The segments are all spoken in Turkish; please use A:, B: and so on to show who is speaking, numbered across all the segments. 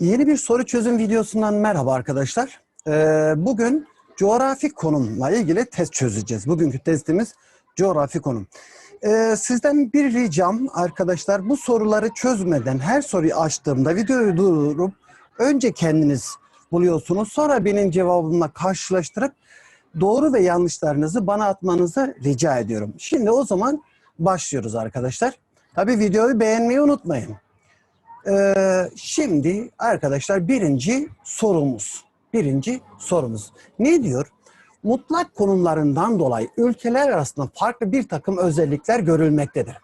A: Yeni bir soru çözüm videosundan merhaba arkadaşlar. Ee, bugün coğrafi konumla ilgili test çözeceğiz. Bugünkü testimiz coğrafi konum. Ee, sizden bir ricam arkadaşlar bu soruları çözmeden her soruyu açtığımda videoyu durdurup önce kendiniz buluyorsunuz. Sonra benim cevabımla karşılaştırıp doğru ve yanlışlarınızı bana atmanızı rica ediyorum. Şimdi o zaman başlıyoruz arkadaşlar. Tabii videoyu beğenmeyi unutmayın. Ee, şimdi arkadaşlar birinci sorumuz. Birinci sorumuz. Ne diyor? Mutlak konumlarından dolayı ülkeler arasında farklı bir takım özellikler görülmektedir.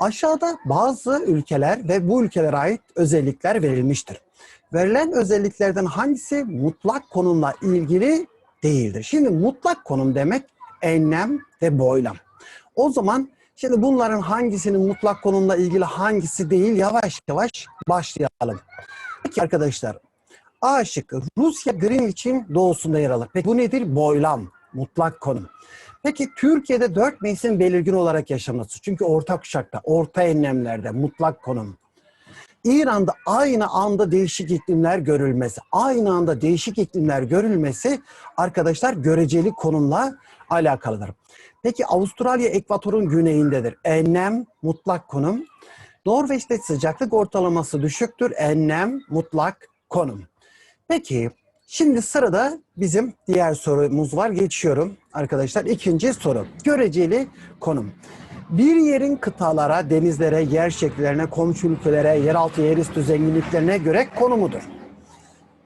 A: Aşağıda bazı ülkeler ve bu ülkelere ait özellikler verilmiştir. Verilen özelliklerden hangisi mutlak konumla ilgili değildir? Şimdi mutlak konum demek enlem ve boylam. O zaman Şimdi bunların hangisinin mutlak konumla ilgili hangisi değil yavaş yavaş başlayalım. Peki arkadaşlar A şıkkı Rusya Greenwich'in doğusunda yer alır. Peki bu nedir? Boylam, mutlak konum. Peki Türkiye'de dört mevsim belirgin olarak yaşaması. Çünkü orta kuşakta, orta enlemlerde mutlak konum. İran'da aynı anda değişik iklimler görülmesi. Aynı anda değişik iklimler görülmesi arkadaşlar göreceli konumla alakalıdır. Peki Avustralya ekvatorun güneyindedir. Enlem mutlak konum. Norveç'te sıcaklık ortalaması düşüktür. Enlem mutlak konum. Peki şimdi sırada bizim diğer sorumuz var. Geçiyorum arkadaşlar. İkinci soru. Göreceli konum. Bir yerin kıtalara, denizlere, yer şekillerine, komşu ülkelere, yeraltı yerüstü zenginliklerine göre konumudur.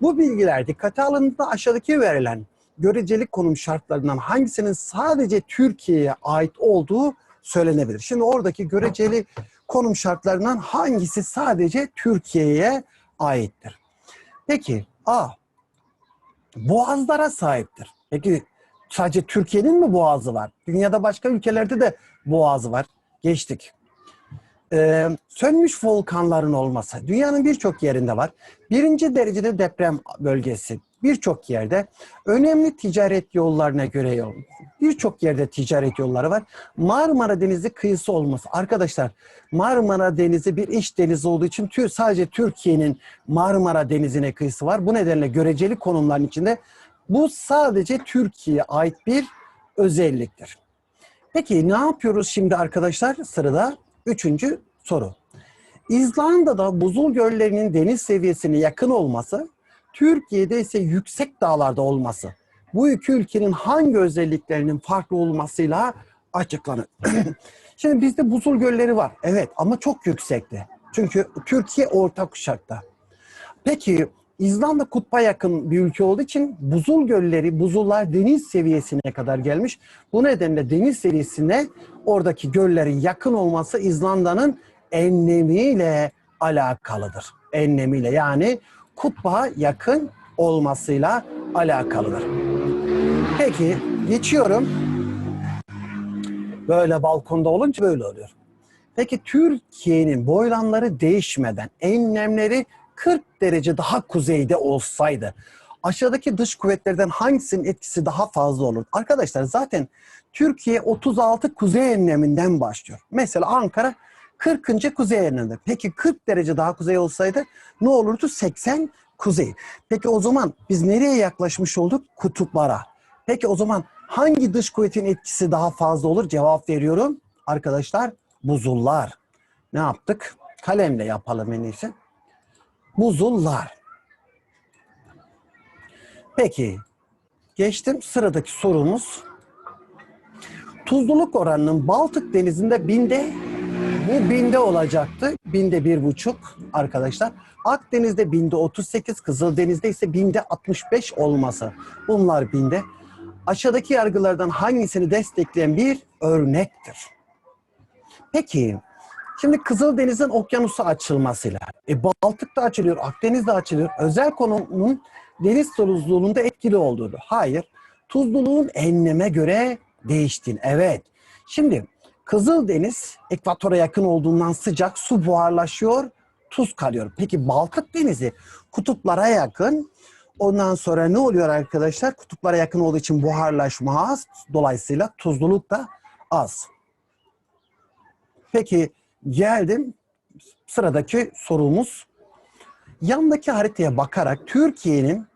A: Bu bilgiler dikkate alındığında aşağıdaki verilen görecelik konum şartlarından hangisinin sadece Türkiye'ye ait olduğu söylenebilir. Şimdi oradaki göreceli konum şartlarından hangisi sadece Türkiye'ye aittir? Peki A. Boğazlara sahiptir. Peki sadece Türkiye'nin mi boğazı var? Dünyada başka ülkelerde de boğazı var. Geçtik. Ee, sönmüş volkanların olması dünyanın birçok yerinde var. Birinci derecede deprem bölgesi birçok yerde önemli ticaret yollarına göre yol. Birçok yerde ticaret yolları var. Marmara Denizi kıyısı olması. Arkadaşlar Marmara Denizi bir iç deniz olduğu için tüm sadece Türkiye'nin Marmara Denizi'ne kıyısı var. Bu nedenle göreceli konumların içinde bu sadece Türkiye'ye ait bir özelliktir. Peki ne yapıyoruz şimdi arkadaşlar? Sırada üçüncü soru. İzlanda'da buzul göllerinin deniz seviyesine yakın olması Türkiye'de ise yüksek dağlarda olması bu iki ülkenin hangi özelliklerinin farklı olmasıyla açıklanır. Şimdi bizde buzul gölleri var. Evet ama çok yüksekte. Çünkü Türkiye orta kuşakta. Peki İzlanda kutba yakın bir ülke olduğu için buzul gölleri, buzullar deniz seviyesine kadar gelmiş. Bu nedenle deniz seviyesine oradaki göllerin yakın olması İzlanda'nın enlemiyle alakalıdır. Enlemiyle yani kutba yakın olmasıyla alakalıdır. Peki geçiyorum. Böyle balkonda olunca böyle oluyor. Peki Türkiye'nin boylamları değişmeden enlemleri 40 derece daha kuzeyde olsaydı aşağıdaki dış kuvvetlerden hangisinin etkisi daha fazla olur? Arkadaşlar zaten Türkiye 36 kuzey enleminden başlıyor. Mesela Ankara 40. kuzey enleminde. Peki 40 derece daha kuzey olsaydı ne olurdu? 80 kuzey. Peki o zaman biz nereye yaklaşmış olduk? Kutuplara. Peki o zaman hangi dış kuvvetin etkisi daha fazla olur? Cevap veriyorum. Arkadaşlar buzullar. Ne yaptık? Kalemle yapalım en iyisi. Buzullar. Peki geçtim sıradaki sorumuz. Tuzluluk oranının Baltık Denizi'nde binde bu binde olacaktı. Binde bir buçuk arkadaşlar. Akdeniz'de binde 38, Kızıldeniz'de ise binde 65 olması. Bunlar binde. Aşağıdaki yargılardan hangisini destekleyen bir örnektir? Peki, şimdi Kızıldeniz'in okyanusu açılmasıyla, e, Baltık'ta açılıyor, Akdeniz'de açılıyor. Özel konumun deniz tuzluluğunda etkili olduğu. Hayır, tuzluluğun enleme göre değiştiğini. Evet. Şimdi Kızıldeniz ekvatora yakın olduğundan sıcak su buharlaşıyor, tuz kalıyor. Peki Baltık Denizi kutuplara yakın. Ondan sonra ne oluyor arkadaşlar? Kutuplara yakın olduğu için buharlaşma az. Dolayısıyla tuzluluk da az. Peki geldim sıradaki sorumuz. yandaki haritaya bakarak Türkiye'nin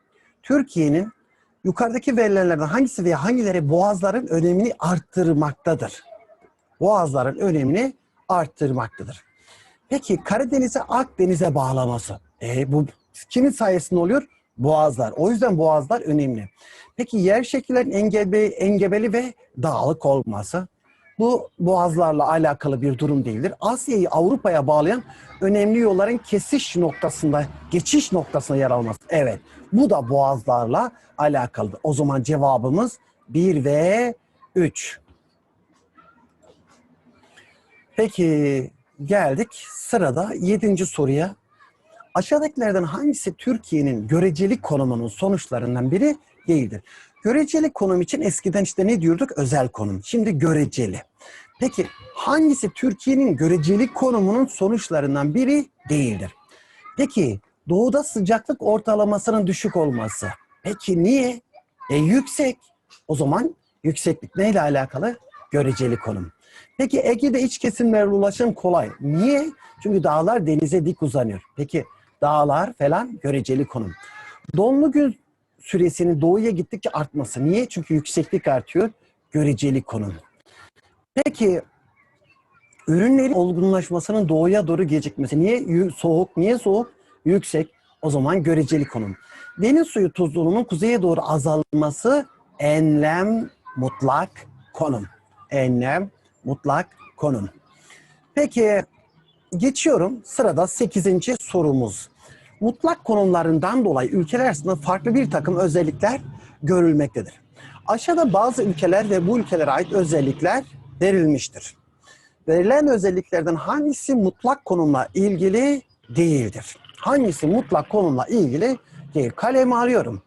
A: Türkiye'nin yukarıdaki verilerden hangisi veya hangileri boğazların önemini arttırmaktadır? Boğazların önemini arttırmaktadır. Peki Karadeniz'e Akdeniz'e bağlaması. E, bu kimin sayesinde oluyor? Boğazlar. O yüzden boğazlar önemli. Peki yer şekillerin engebe, engebeli ve dağlık olması. Bu boğazlarla alakalı bir durum değildir. Asya'yı Avrupa'ya bağlayan önemli yolların kesiş noktasında, geçiş noktasında yer alması. Evet, bu da boğazlarla alakalı. O zaman cevabımız 1 ve 3. Peki geldik sırada 7. soruya. Aşağıdakilerden hangisi Türkiye'nin göreceli konumunun sonuçlarından biri değildir? Göreceli konum için eskiden işte ne diyorduk? Özel konum. Şimdi göreceli. Peki hangisi Türkiye'nin göreceli konumunun sonuçlarından biri değildir? Peki doğuda sıcaklık ortalamasının düşük olması. Peki niye? E yüksek. O zaman yükseklik neyle alakalı? Göreceli konum. Peki Ege'de iç kesimlerle ulaşım kolay. Niye? Çünkü dağlar denize dik uzanıyor. Peki dağlar falan göreceli konum. Donlu gün süresinin doğuya gittikçe artması. Niye? Çünkü yükseklik artıyor. Göreceli konum. Peki ürünlerin olgunlaşmasının doğuya doğru gecikmesi. Niye? Soğuk. Niye soğuk? Yüksek. O zaman göreceli konum. Deniz suyu tuzluluğunun kuzeye doğru azalması enlem mutlak konum. Enlem mutlak konum. Peki geçiyorum. Sırada 8. sorumuz. Mutlak konumlarından dolayı ülkeler arasında farklı bir takım özellikler görülmektedir. Aşağıda bazı ülkeler ve bu ülkelere ait özellikler verilmiştir. Verilen özelliklerden hangisi mutlak konumla ilgili değildir? Hangisi mutlak konumla ilgili değil? Kalemi alıyorum.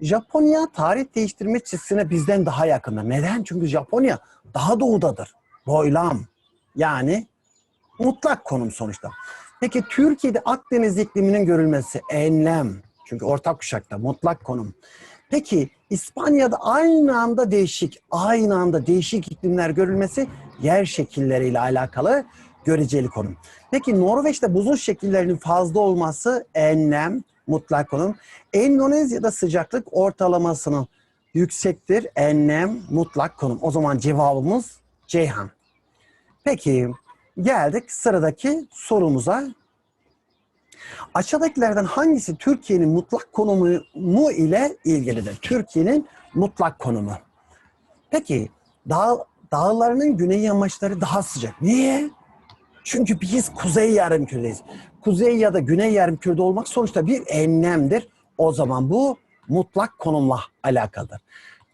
A: Japonya tarih değiştirme çizgisine bizden daha yakındır. Neden? Çünkü Japonya daha doğudadır. Boylam. Yani mutlak konum sonuçta. Peki Türkiye'de Akdeniz ikliminin görülmesi enlem. Çünkü ortak kuşakta mutlak konum. Peki İspanya'da aynı anda değişik, aynı anda değişik iklimler görülmesi yer şekilleriyle alakalı göreceli konum. Peki Norveç'te buzul şekillerinin fazla olması enlem, mutlak konum. Endonezya'da sıcaklık ortalamasının yüksektir, enlem, mutlak konum. O zaman cevabımız Ceyhan. Peki geldik sıradaki sorumuza. Aşağıdakilerden hangisi Türkiye'nin mutlak konumu mu ile ilgilidir? Türkiye'nin mutlak konumu. Peki dağ, dağlarının güney yamaçları daha sıcak. Niye? Çünkü biz kuzey yarımküredeyiz. Kuzey ya da güney yarımkürede olmak sonuçta bir enlemdir. O zaman bu mutlak konumla alakalıdır.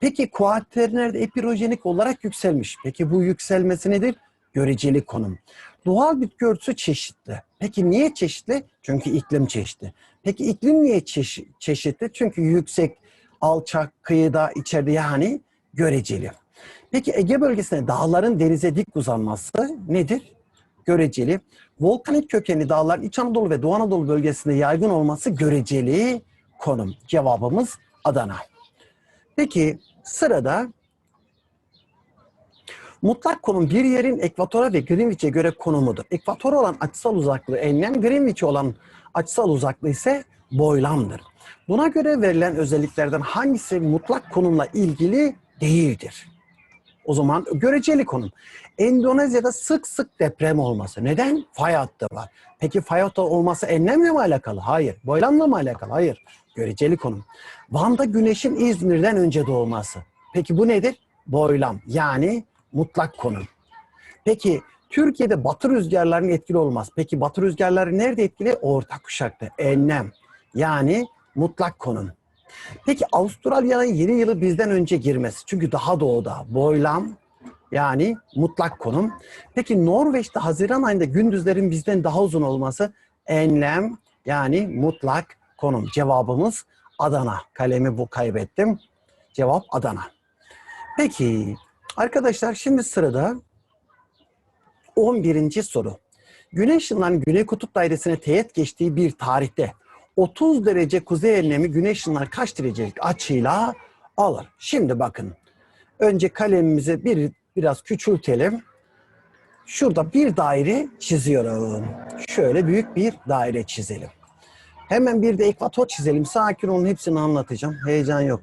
A: Peki kuaternerde epirojenik olarak yükselmiş. Peki bu yükselmesi nedir? Göreceli konum. Doğal bitki örtüsü çeşitli. Peki niye çeşitli? Çünkü iklim çeşitli. Peki iklim niye çeşi- çeşitli? Çünkü yüksek, alçak, kıyıda, içeride yani göreceli. Peki Ege bölgesinde dağların denize dik uzanması nedir? Göreceli. Volkanik kökenli dağların İç Anadolu ve Doğu Anadolu bölgesinde yaygın olması göreceli konum. Cevabımız Adana. Peki sırada mutlak konum bir yerin ekvatora ve Greenwich'e göre konumudur. Ekvatora olan açısal uzaklığı enlem, Greenwich'e olan açısal uzaklığı ise boylamdır. Buna göre verilen özelliklerden hangisi mutlak konumla ilgili değildir? O zaman göreceli konum. Endonezya'da sık sık deprem olması. Neden? Fay hattı var. Peki fay hattı olması enlemle mi alakalı? Hayır. Boylamla mı alakalı? Hayır. Göreceli konum. Van'da güneşin İzmir'den önce doğması. Peki bu nedir? Boylam. Yani mutlak konum. Peki Türkiye'de batı rüzgarlarının etkili olmaz. Peki batı rüzgarları nerede etkili? Orta kuşakta. Enlem. Yani mutlak konum. Peki Avustralya'nın yeni yılı bizden önce girmesi. Çünkü daha doğuda. Boylam yani mutlak konum. Peki Norveç'te Haziran ayında gündüzlerin bizden daha uzun olması enlem yani mutlak konum. Cevabımız Adana. Kalemi bu kaybettim. Cevap Adana. Peki arkadaşlar şimdi sırada 11. soru. Güneş ışınlarının Güney Kutup Dairesi'ne teğet geçtiği bir tarihte 30 derece kuzey enlemi güneş ışınları kaç derecelik açıyla alır? Şimdi bakın. Önce kalemimizi bir biraz küçültelim. Şurada bir daire çiziyorum. Şöyle büyük bir daire çizelim. Hemen bir de ekvator çizelim. Sakin olun hepsini anlatacağım. Heyecan yok.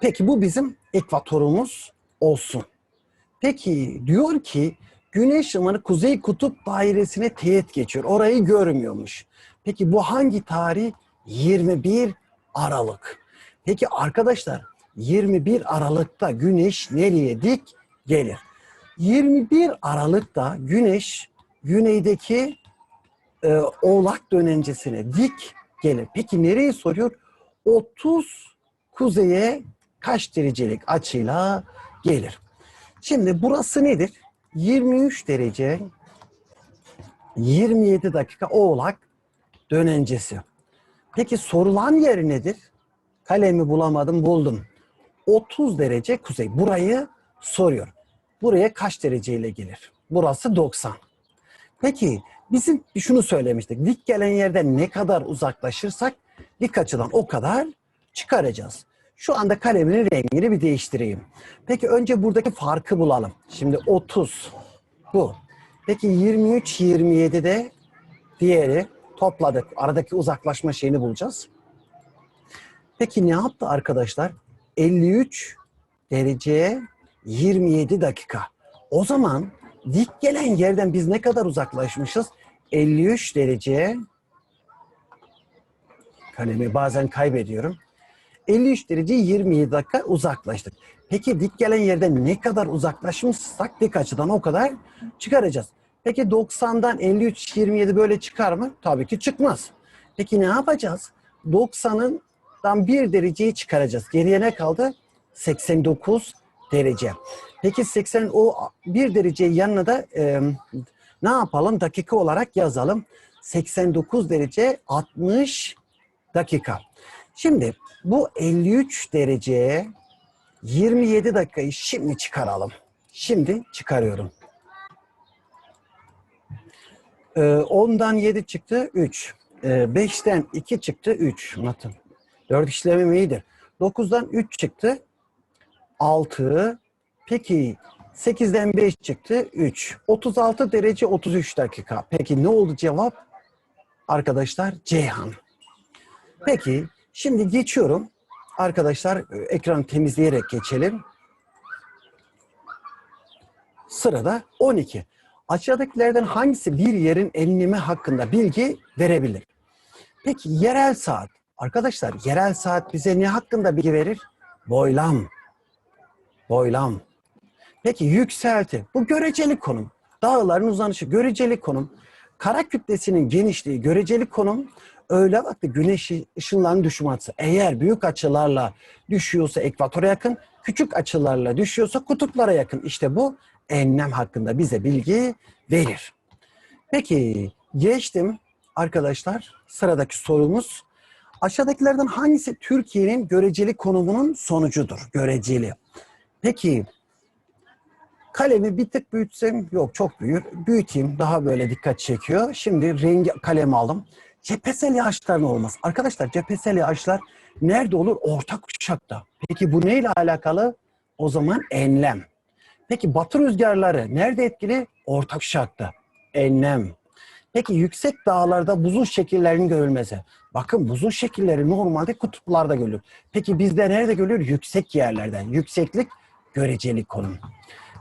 A: Peki bu bizim ekvatorumuz olsun. Peki diyor ki güneş ışınları kuzey kutup dairesine teğet geçiyor. Orayı görmüyormuş. Peki bu hangi tarih? 21 Aralık. Peki arkadaşlar 21 Aralık'ta güneş nereye dik gelir? 21 Aralık'ta güneş güneydeki e, oğlak dönencesine dik gelir. Peki nereyi soruyor? 30 kuzeye kaç derecelik açıyla gelir? Şimdi burası nedir? 23 derece 27 dakika oğlak dönencesi. Peki sorulan yer nedir? Kalemi bulamadım buldum. 30 derece kuzey. Burayı soruyor. Buraya kaç dereceyle gelir? Burası 90. Peki bizim şunu söylemiştik. Dik gelen yerden ne kadar uzaklaşırsak dik açıdan o kadar çıkaracağız. Şu anda kalemin rengini bir değiştireyim. Peki önce buradaki farkı bulalım. Şimdi 30 bu. Peki 23 27'de diğeri topladık. Aradaki uzaklaşma şeyini bulacağız. Peki ne yaptı arkadaşlar? 53 dereceye 27 dakika. O zaman dik gelen yerden biz ne kadar uzaklaşmışız? 53 dereceye kalemi bazen kaybediyorum. 53 derece 27 dakika uzaklaştık. Peki dik gelen yerden ne kadar uzaklaşmışsak dik açıdan o kadar çıkaracağız. Peki 90'dan 53 27 böyle çıkar mı? Tabii ki çıkmaz. Peki ne yapacağız? 90'dan 1 dereceyi çıkaracağız. Geriye ne kaldı? 89 derece. Peki 80 o 1 dereceyi yanına da e, ne yapalım? Dakika olarak yazalım. 89 derece 60 dakika. Şimdi bu 53 dereceye 27 dakikayı şimdi çıkaralım. Şimdi çıkarıyorum. Ee, 10'dan 7 çıktı 3. Ee, 5'ten 2 çıktı 3. Anlatın. 4 işlemim iyidir. 9'dan 3 çıktı 6. Peki 8'den 5 çıktı 3. 36 derece 33 dakika. Peki ne oldu cevap? Arkadaşlar Ceyhan. Peki şimdi geçiyorum. Arkadaşlar e, ekranı temizleyerek geçelim. Sırada 12. Aşağıdakilerden hangisi bir yerin enlemi hakkında bilgi verebilir? Peki yerel saat. Arkadaşlar yerel saat bize ne hakkında bilgi verir? Boylam. Boylam. Peki yükselti. Bu göreceli konum. Dağların uzanışı göreceli konum. Kara kütlesinin genişliği göreceli konum. Öğle vakti güneş ışınlarının düşme açısı. Eğer büyük açılarla düşüyorsa ekvatora yakın, küçük açılarla düşüyorsa kutuplara yakın. İşte bu enlem hakkında bize bilgi verir. Peki geçtim arkadaşlar sıradaki sorumuz. Aşağıdakilerden hangisi Türkiye'nin göreceli konumunun sonucudur? Göreceli. Peki kalemi bir tık büyütsem yok çok büyür. Büyüteyim daha böyle dikkat çekiyor. Şimdi rengi kalem aldım. Cephesel yağışların olmaz. Arkadaşlar cephesel yağışlar nerede olur? Orta kuşakta. Peki bu neyle alakalı? O zaman enlem. Peki batı rüzgarları nerede etkili? Orta kuşakta. Enlem. Peki yüksek dağlarda buzul şekillerinin görülmesi. Bakın buzul şekilleri normalde kutuplarda görülür. Peki bizde nerede görülür? Yüksek yerlerden. Yükseklik göreceli konum.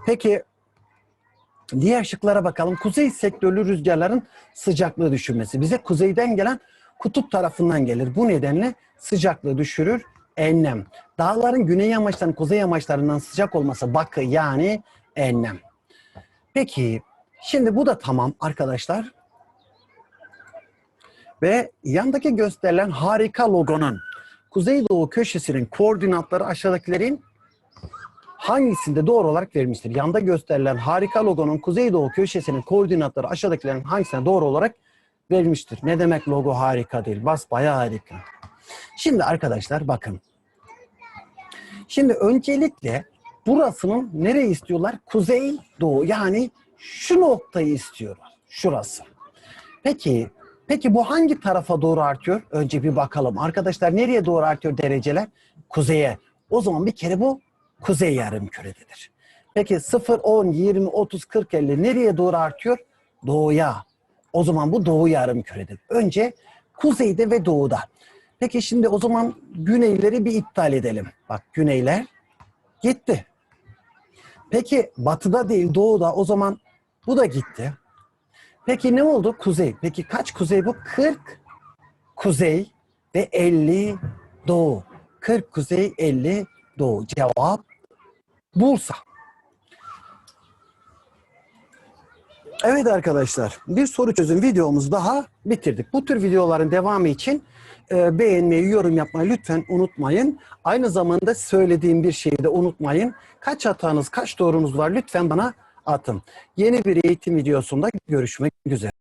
A: Peki diğer şıklara bakalım. Kuzey sektörlü rüzgarların sıcaklığı düşürmesi. Bize kuzeyden gelen kutup tarafından gelir. Bu nedenle sıcaklığı düşürür. Enlem. Dağların güney yamaçlarının kuzey yamaçlarından sıcak olması bakı yani enlem. Peki şimdi bu da tamam arkadaşlar. Ve yandaki gösterilen harika logonun kuzeydoğu köşesinin koordinatları aşağıdakilerin hangisinde doğru olarak verilmiştir? Yanda gösterilen harika logonun kuzeydoğu köşesinin koordinatları aşağıdakilerin hangisine doğru olarak verilmiştir? Ne demek logo harika değil? Bas bayağı harika. Şimdi arkadaşlar bakın. Şimdi öncelikle burasının nereyi istiyorlar? Kuzey doğu yani şu noktayı istiyorlar. Şurası. Peki Peki bu hangi tarafa doğru artıyor? Önce bir bakalım. Arkadaşlar nereye doğru artıyor dereceler? Kuzeye. O zaman bir kere bu kuzey yarımkürededir. Peki 0, 10, 20, 30, 40, 50 nereye doğru artıyor? Doğuya. O zaman bu doğu yarımküredir. Önce kuzeyde ve doğuda. Peki şimdi o zaman güneyleri bir iptal edelim. Bak güneyler gitti. Peki batıda değil doğuda o zaman bu da gitti. Peki ne oldu? Kuzey. Peki kaç kuzey bu? 40 kuzey ve 50 doğu. 40 kuzey 50 doğu. Cevap Bursa. Evet arkadaşlar bir soru çözüm videomuzu daha bitirdik. Bu tür videoların devamı için e, beğenmeyi, yorum yapmayı lütfen unutmayın. Aynı zamanda söylediğim bir şeyi de unutmayın. Kaç hatanız, kaç doğrunuz var lütfen bana atın. Yeni bir eğitim videosunda görüşmek üzere.